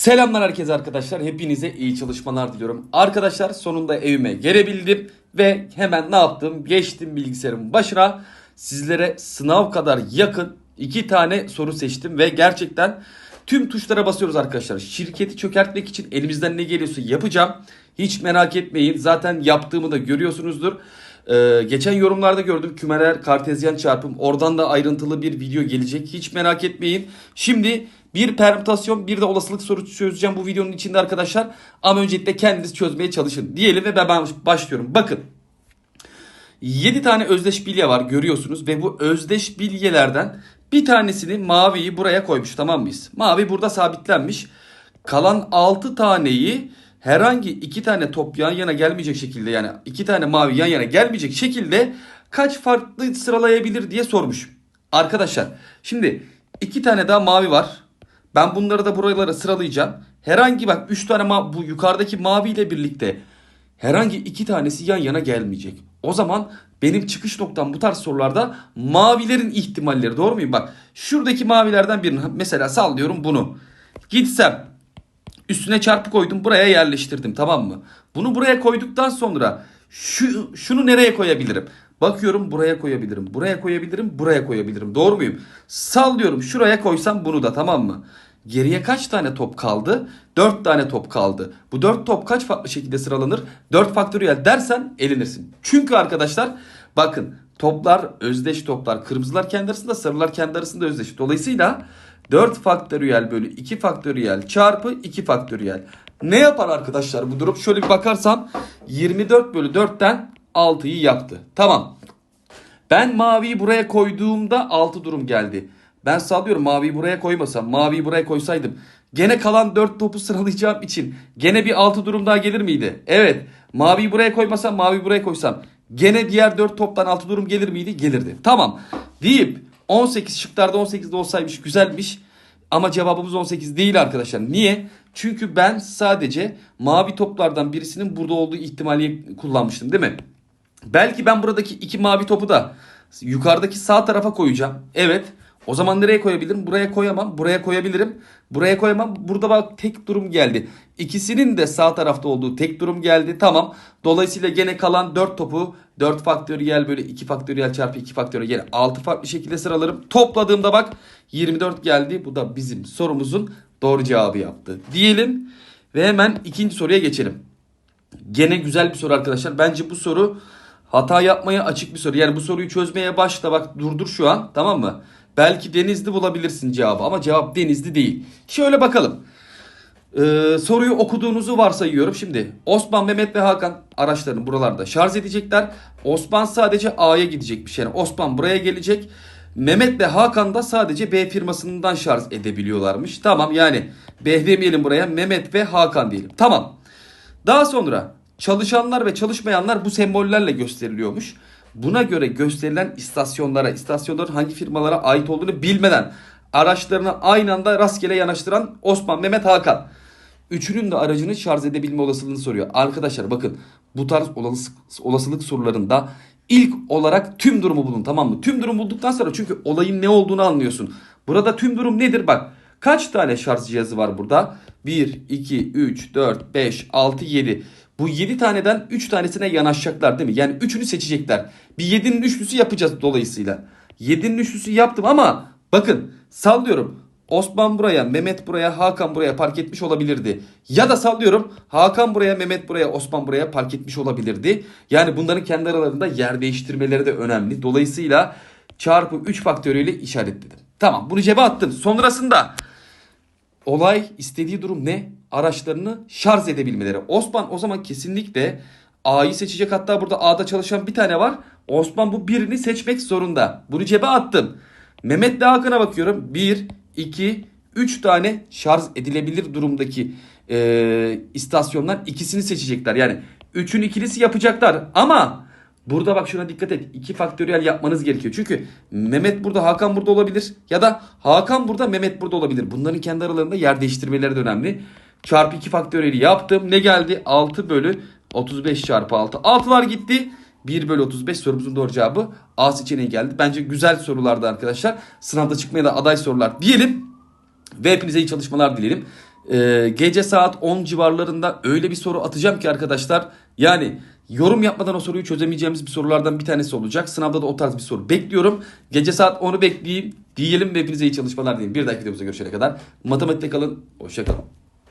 Selamlar herkese arkadaşlar. Hepinize iyi çalışmalar diliyorum. Arkadaşlar sonunda evime gelebildim ve hemen ne yaptım? Geçtim bilgisayarın başına. Sizlere sınav kadar yakın iki tane soru seçtim ve gerçekten tüm tuşlara basıyoruz arkadaşlar. Şirketi çökertmek için elimizden ne geliyorsa yapacağım. Hiç merak etmeyin. Zaten yaptığımı da görüyorsunuzdur. Ee, geçen yorumlarda gördüm kümeler kartezyen çarpım. Oradan da ayrıntılı bir video gelecek. Hiç merak etmeyin. Şimdi bir permütasyon bir de olasılık sorusu çözeceğim bu videonun içinde arkadaşlar. Ama öncelikle kendiniz çözmeye çalışın diyelim ve ben başlıyorum. Bakın 7 tane özdeş bilye var görüyorsunuz ve bu özdeş bilyelerden bir tanesini maviyi buraya koymuş tamam mıyız? Mavi burada sabitlenmiş. Kalan 6 taneyi herhangi iki tane top yan yana gelmeyecek şekilde yani iki tane mavi yan yana gelmeyecek şekilde kaç farklı sıralayabilir diye sormuş. Arkadaşlar şimdi iki tane daha mavi var. Ben bunları da buralara sıralayacağım. Herhangi bak 3 tane ma- bu yukarıdaki mavi ile birlikte herhangi iki tanesi yan yana gelmeyecek. O zaman benim çıkış noktam bu tarz sorularda mavilerin ihtimalleri doğru muyum? Bak şuradaki mavilerden birini mesela sallıyorum bunu. Gitsem üstüne çarpı koydum buraya yerleştirdim tamam mı? Bunu buraya koyduktan sonra şu şunu nereye koyabilirim? Bakıyorum buraya koyabilirim. Buraya koyabilirim. Buraya koyabilirim. Doğru muyum? Sallıyorum şuraya koysam bunu da tamam mı? Geriye kaç tane top kaldı? 4 tane top kaldı. Bu 4 top kaç farklı şekilde sıralanır? 4 faktöriyel dersen elenirsin. Çünkü arkadaşlar bakın toplar özdeş toplar. Kırmızılar kendi arasında sarılar kendi arasında özdeş. Dolayısıyla 4 faktöriyel bölü 2 faktöriyel çarpı 2 faktöriyel. Ne yapar arkadaşlar bu durum? Şöyle bir bakarsam 24 bölü 4'ten 6'yı yaptı. Tamam. Ben maviyi buraya koyduğumda 6 durum geldi. Ben sallıyorum maviyi buraya koymasam, maviyi buraya koysaydım gene kalan 4 topu sıralayacağım için gene bir 6 durum daha gelir miydi? Evet. Maviyi buraya koymasam, maviyi buraya koysam gene diğer 4 toptan 6 durum gelir miydi? Gelirdi. Tamam. Deyip 18 şıklarda 18'de olsaymış güzelmiş. Ama cevabımız 18 değil arkadaşlar. Niye? Çünkü ben sadece mavi toplardan birisinin burada olduğu ihtimali kullanmıştım değil mi? Belki ben buradaki iki mavi topu da yukarıdaki sağ tarafa koyacağım. Evet. O zaman nereye koyabilirim? Buraya koyamam. Buraya koyabilirim. Buraya koyamam. Burada bak tek durum geldi. İkisinin de sağ tarafta olduğu tek durum geldi. Tamam. Dolayısıyla gene kalan 4 topu 4 faktöriyel böyle 2 faktöriyel çarpı 2 faktöriyel gene 6 farklı şekilde sıralarım. Topladığımda bak 24 geldi. Bu da bizim sorumuzun doğru cevabı yaptı. Diyelim ve hemen ikinci soruya geçelim. Gene güzel bir soru arkadaşlar. Bence bu soru hata yapmaya açık bir soru. Yani bu soruyu çözmeye başla bak durdur şu an tamam mı? Belki Denizli bulabilirsin cevabı ama cevap Denizli değil. Şöyle bakalım. Ee, soruyu okuduğunuzu varsayıyorum. Şimdi Osman, Mehmet ve Hakan araçlarını buralarda şarj edecekler. Osman sadece A'ya gidecekmiş. Yani Osman buraya gelecek. Mehmet ve Hakan da sadece B firmasından şarj edebiliyorlarmış. Tamam yani B demeyelim buraya Mehmet ve Hakan diyelim. Tamam. Daha sonra çalışanlar ve çalışmayanlar bu sembollerle gösteriliyormuş. Buna göre gösterilen istasyonlara, istasyonların hangi firmalara ait olduğunu bilmeden araçlarını aynı anda rastgele yanaştıran Osman, Mehmet, Hakan. Üçünün de aracını şarj edebilme olasılığını soruyor. Arkadaşlar bakın bu tarz olasılık, sorularında ilk olarak tüm durumu bulun tamam mı? Tüm durum bulduktan sonra çünkü olayın ne olduğunu anlıyorsun. Burada tüm durum nedir bak. Kaç tane şarj cihazı var burada? 1, 2, 3, 4, 5, 6, 7. Bu 7 taneden 3 tanesine yanaşacaklar değil mi? Yani 3'ünü seçecekler. Bir 7'nin üçlüsü yapacağız dolayısıyla. 7'nin üçlüsü yaptım ama bakın sallıyorum. Osman buraya, Mehmet buraya, Hakan buraya park etmiş olabilirdi. Ya da sallıyorum Hakan buraya, Mehmet buraya, Osman buraya park etmiş olabilirdi. Yani bunların kendi aralarında yer değiştirmeleri de önemli. Dolayısıyla çarpı 3 faktörüyle işaretledim. Tamam bunu cebe attım. Sonrasında olay istediği durum ne? Araçlarını şarj edebilmeleri. Osman o zaman kesinlikle A'yı seçecek. Hatta burada A'da çalışan bir tane var. Osman bu birini seçmek zorunda. Bunu cebe attım. Mehmet Hakan'a bakıyorum. 1, 2, 3 tane şarj edilebilir durumdaki e, istasyonlar ikisini seçecekler. Yani 3'ün ikilisi yapacaklar. Ama burada bak şuna dikkat et. 2 faktöriyel yapmanız gerekiyor. Çünkü Mehmet burada Hakan burada olabilir. Ya da Hakan burada Mehmet burada olabilir. Bunların kendi aralarında yer değiştirmeleri de önemli. Çarpı 2 faktöriyeli yaptım. Ne geldi? 6 bölü 35 çarpı 6. 6'lar gitti. 1 bölü 35 sorumuzun doğru cevabı A seçeneği geldi. Bence güzel sorulardı arkadaşlar. Sınavda çıkmaya da aday sorular diyelim. Ve hepinize iyi çalışmalar dileyelim. Ee, gece saat 10 civarlarında öyle bir soru atacağım ki arkadaşlar. Yani yorum yapmadan o soruyu çözemeyeceğimiz bir sorulardan bir tanesi olacak. Sınavda da o tarz bir soru bekliyorum. Gece saat 10'u bekleyeyim diyelim ve hepinize iyi çalışmalar dilerim. Bir dahaki videomuzda görüşene kadar. Matematikte kalın. Hoşça kalın.